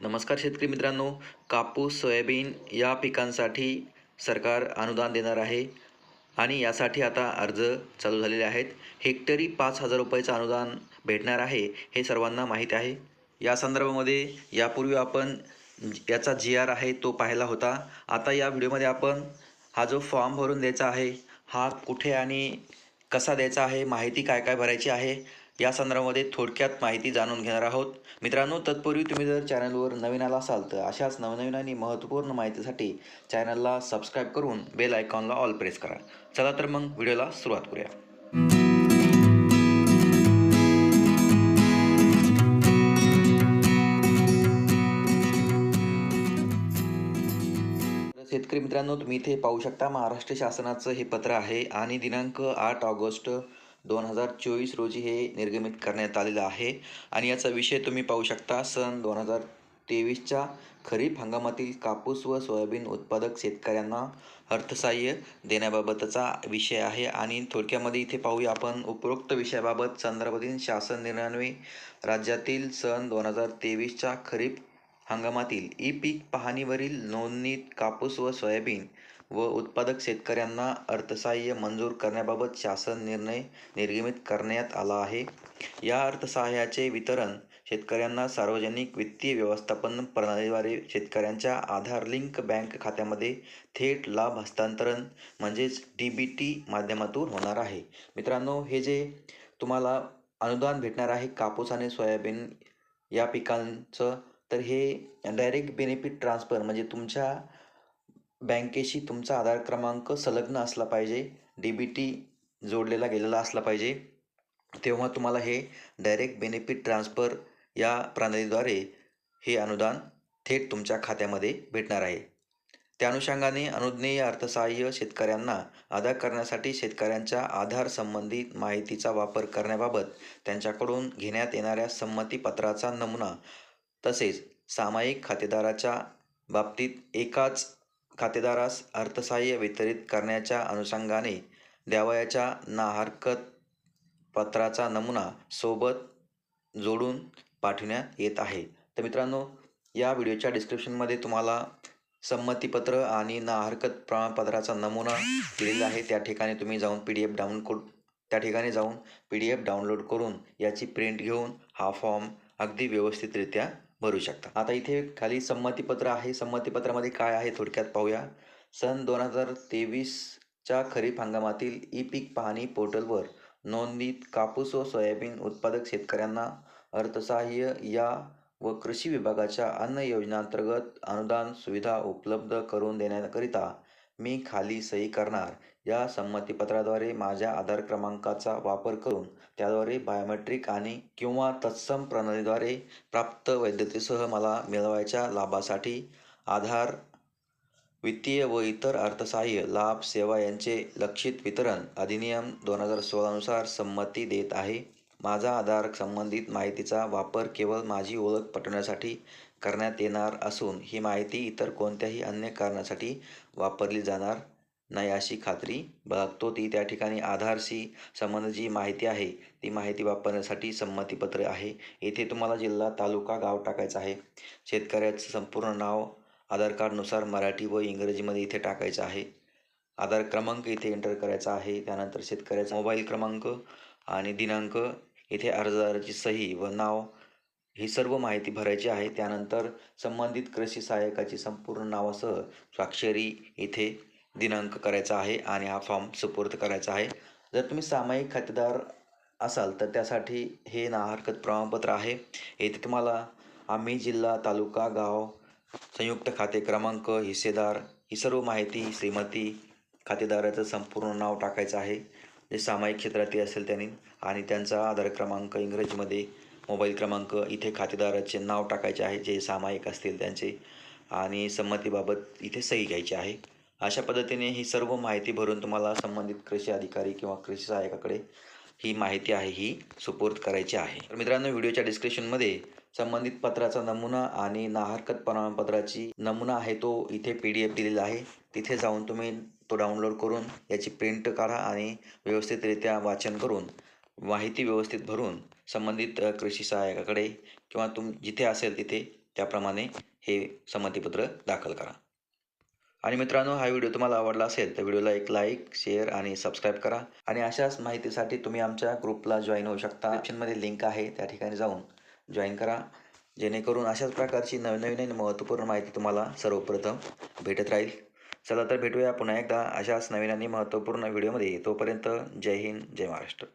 नमस्कार शेतकरी मित्रांनो कापूस सोयाबीन या पिकांसाठी सरकार अनुदान देणार आहे आणि यासाठी आता अर्ज चालू झालेले आहेत. हेक्टरी पाच हजार रुपयाचं अनुदान भेटणार आहे हे सर्वांना माहीत आहे. या संदर्भामध्ये यापूर्वी आपण याचा जी आर आहे तो पाहिला होता. आता या व्हिडिओमध्ये आपण हा जो फॉर्म भरून द्यायचा आहे हा कुठे आणि कसा द्यायचा आहे माहिती काय काय भरायची आहे या संदर्भामध्ये थोडक्यात माहिती जाणून घेणार आहोत. मित्रांनो तत्पूर्वी तुम्ही जर चॅनलवर नवीन आला असाल तर अशाच नवनवीन आणि महत्त्वपूर्ण माहितीसाठी चॅनलला सबस्क्राईब करून बेल आयकॉनला ऑल प्रेस करा. चला तर मग व्हिडिओला सुरुवात करूया. शेतकरी मित्रांनो तुम्ही इथे पाहू शकता महाराष्ट्र शासनाचं हे पत्र आहे आणि दिनांक आठ ऑगस्ट दोन हजार चोवीस रोजी हे निर्गमित करण्यात आलेलं आहे. आणि याचा विषय तुम्ही पाहू शकता सन दोन हजार तेवीसच्या खरीप हंगामातील कापूस व सोयाबीन उत्पादक शेतकऱ्यांना अर्थसहाय्य देण्याबाबतचा विषय आहे. आणि थोडक्यामध्ये इथे पाहूया आपण उपरोक्त विषयाबाबत. संदर्भातील शासन निर्णयान्वये राज्यातील सन दोन हजार तेवीसच्या खरीप हंगामातील ई पीक पाहणीवरील नोंदणीत कापूस व सोयाबीन व उत्पादक शेतकऱ्यांना अर्थसहाय्य मंजूर करण्याबाबत शासन निर्णय निर्गमित करण्यात आला आहे. या अर्थसहाय्याचे वितरण शेतकऱ्यांना सार्वजनिक वित्तीय व्यवस्थापन प्रणालीद्वारे शेतकऱ्यांच्या आधार लिंक बँक खात्यामध्ये थेट लाभ हस्तांतरण म्हणजेच डी बी टी माध्यमातून होणार आहे. मित्रांनो हे जे तुम्हाला अनुदान भेटणार आहे कापूस आणि सोयाबीन या पिकांचं तर हे डायरेक्ट बेनिफिट ट्रान्सफर म्हणजे तुमच्या बँकेशी तुमचा आधार क्रमांक संलग्न असला पाहिजे डी बी टी जोडलेला गेलेला असला पाहिजे तेव्हा तुम्हाला हे डायरेक्ट बेनिफिट ट्रान्सफर या प्रणालीद्वारे हे अनुदान थेट तुमच्या खात्यामध्ये भेटणार आहे. त्या अनुषंगाने अनुज्ञेय अर्थसहाय्य शेतकऱ्यांना अदा करण्यासाठी शेतकऱ्यांच्या आधार संबंधित माहितीचा वापर करण्याबाबत त्यांच्याकडून घेण्यात येणाऱ्या संमतीपत्राचा नमुना तसेच सामायिक खातेदाराच्या बाबतीत एकाच खातेदारास अर्थसहाय्य वितरित करण्याच्या अनुषंगाने द्यावयाच्या ना हरकत पत्राचा नमुना सोबत जोडून पाठविण्यात येत आहे. तर मित्रांनो या व्हिडिओच्या डिस्क्रिप्शनमध्ये तुम्हाला संमतीपत्र आणि ना हरकत प्रमाणपत्राचा नमुना दिलेला आहे. त्या ठिकाणी तुम्ही जाऊन पी डी एफ डाउनलोड त्या ठिकाणी जाऊन पी डी एफ डाउनलोड करून याची प्रिंट घेऊन हा फॉर्म अगदी व्यवस्थितरित्या भरू शकता. आता इथे खाली संमतीपत्र आहे. संमतीपत्रामध्ये काय आहे थोडक्यात पाहूया. सन दोन हजार तेवीसच्या खरीप हंगामातील ई पीक पाहणी पोर्टलवर नोंदणीत कापूस व सोयाबीन उत्पादक शेतकऱ्यांना अर्थसहाय्य या व कृषी विभागाच्या अन्न योजनांतर्गत अनुदान सुविधा उपलब्ध करून देण्याकरिता मी खाली सही करणार. या संमतीपत्राद्वारे माझ्या आधार क्रमांकाचा वापर करून त्याद्वारे बायोमेट्रिक आणि किंवा तत्सम प्रणालीद्वारे प्राप्त वैधतेसह मला मिळवायच्या लाभासाठी आधार वित्तीय व इतर अर्थसहाय्य लाभ सेवा यांचे लक्षित वितरण अधिनियम दोन हजार सोळानुसार संमती देत आहे. माझा आधार संबंधित माहितीचा वापर केवळ माझी ओळख पटवण्यासाठी करण्यात येणार असून ही माहिती इतर कोणत्याही अन्य कारणासाठी वापरली जाणार नाही अशी खात्री. बाळगतो ती त्या ठिकाणी आधारशी संबंध जी माहिती आहे ती माहिती वापरण्यासाठी संमतीपत्र आहे. येथे तुम्हाला जिल्हा तालुका गाव टाकायचं आहे. शेतकऱ्याचं संपूर्ण नाव आधार कार्डनुसार मराठी व इंग्रजीमध्ये इथे टाकायचं आहे. आधार क्रमांक इथे एंटर करायचा आहे. त्यानंतर शेतकऱ्याचा मोबाईल क्रमांक आणि दिनांक इथे अर्जदाराची सही व नाव ही सर्व माहिती भरायची आहे. त्यानंतर संबंधित कृषी सहाय्यकाची संपूर्ण नावासह स्वाक्षरी इथे दिनांक करायचा आहे आणि हा फॉर्म सुपूर्द करायचा आहे. जर तुम्ही सामायिक खातेदार असाल तर त्यासाठी हे ना हरकत प्रमाणपत्र आहे. येथे तुम्हाला आम्ही जिल्हा तालुका गाव संयुक्त खाते क्रमांक हिस्सेदार ही सर्व माहिती श्रीमती खातेदाराचं संपूर्ण नाव टाकायचं आहे. जे सामायिक क्षेत्रातील असेल त्यांनी आणि त्यांचा आधार क्रमांक इंग्रजीमध्ये मोबाईल क्रमांक इथे खातेदाराचे नाव टाकायचे आहे. जे सामायिक असतील त्यांचे आणि संमतीबाबत इथे सही घ्यायची आहे. अशा पद्धतीने ही सर्व माहिती भरून तुम्हाला संबंधित कृषी अधिकारी किंवा कृषी सहाय्यकाकडे ही माहिती आहे ही सुपूर्द करायची आहे. तर मित्रांनो व्हिडिओच्या डिस्क्रिप्शनमध्ये संबंधित पत्राचा नमुना आणि नाहरकत प्रमाणपत्राची नमुना आहे तो इथे पी डी एफ दिलेला आहे. तिथे जाऊन तुम्ही तो डाउनलोड करून याची प्रिंट काढा आणि व्यवस्थितरित्या वाचन करून माहिती व्यवस्थित भरून संबंधित कृषी सहाय्यकाकडे किंवा तुम जिथे असेल तिथे त्याप्रमाणे हे संमतीपत्र दाखल करा. आणि मित्रांनो हा व्हिडिओ तुम्हाला आवडला असेल तर व्हिडिओला एक लाईक शेअर आणि सबस्क्राईब करा. आणि अशाच माहितीसाठी तुम्ही आमच्या ग्रुपला जॉईन होऊ शकता. ऑप्शनमध्ये लिंक आहे त्या ठिकाणी जाऊन जॉईन करा. जेणेकरून अशाच प्रकारची नवीन नवीन आणि महत्त्वपूर्ण माहिती तुम्हाला सर्वप्रथम भेटत राहील. चला तर भेटूया पुन्हा एकदा अशाच नवीन आणि महत्त्वपूर्ण व्हिडिओमध्ये. तोपर्यंत जय हिंद जय महाराष्ट्र.